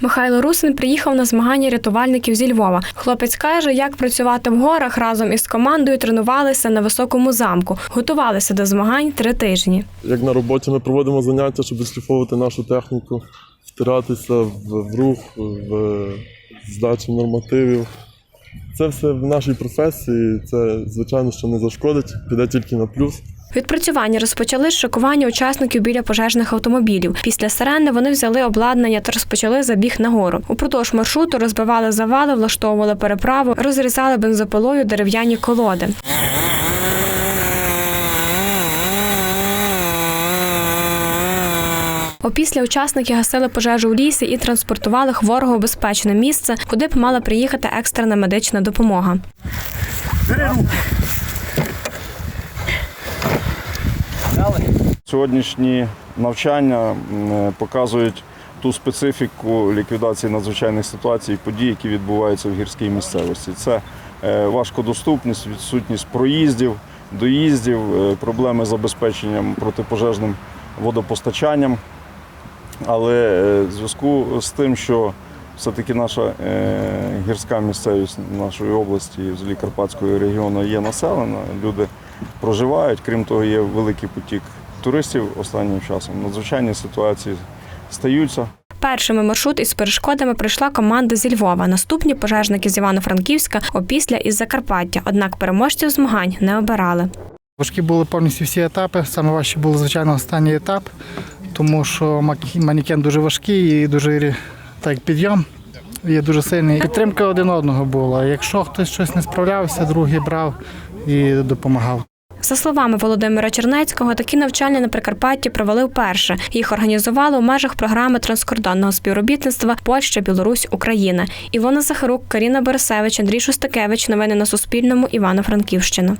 Михайло Русин приїхав на змагання рятувальників зі Львова. Хлопець каже, як працювати в горах разом із командою тренувалися на високому замку, готувалися до змагань три тижні. Як на роботі ми проводимо заняття, щоб відшліфовувати нашу техніку, втиратися в, рух, в здачу нормативів. Це все в нашій професії. Це, звичайно, що не зашкодить, піде тільки на плюс. Відпрацювання розпочали з шокування учасників біля пожежних автомобілів. Після сирени вони взяли обладнання та розпочали забіг на гору. Упродовж маршруту розбивали завали, влаштовували переправу, розрізали бензопилою дерев'яні колоди. Опісля учасники гасили пожежу у лісі і транспортували хворого в безпечне місце, куди б мала приїхати екстрена медична допомога. Сьогоднішні навчання показують ту специфіку ліквідації надзвичайних ситуацій і подій, які відбуваються в гірській місцевості. Це е, важкодоступність, відсутність проїздів, доїздів, е, проблеми з забезпеченням протипожежним водопостачанням. Але е, в зв'язку з тим, що все-таки наша гірська місцевість нашої області, взагалі Карпатського регіону є населена, люди проживають. Крім того, є великий потік туристів останнім часом. Надзвичайні ситуації стаються. Першими маршрут із перешкодами прийшла команда зі Львова. Наступні пожежники з Івано-Франківська, опісля із Закарпаття. Однак переможців змагань не обирали. Важкі були повністю всі етапи. Саме важче був, звичайно, останній етап, тому що манікен дуже важкий і дуже так, підйом є дуже сильний. Підтримка один одного була. Якщо хтось щось не справлявся, другий брав і допомагав. За словами Володимира Чернецького, такі навчання на Прикарпатті провели вперше. Їх організували у межах програми транскордонного співробітництва Польща, Білорусь, Україна. Івона Захарук, Каріна Борисевич, Андрій Шостакевич. Новини на Суспільному. Івано-Франківщина.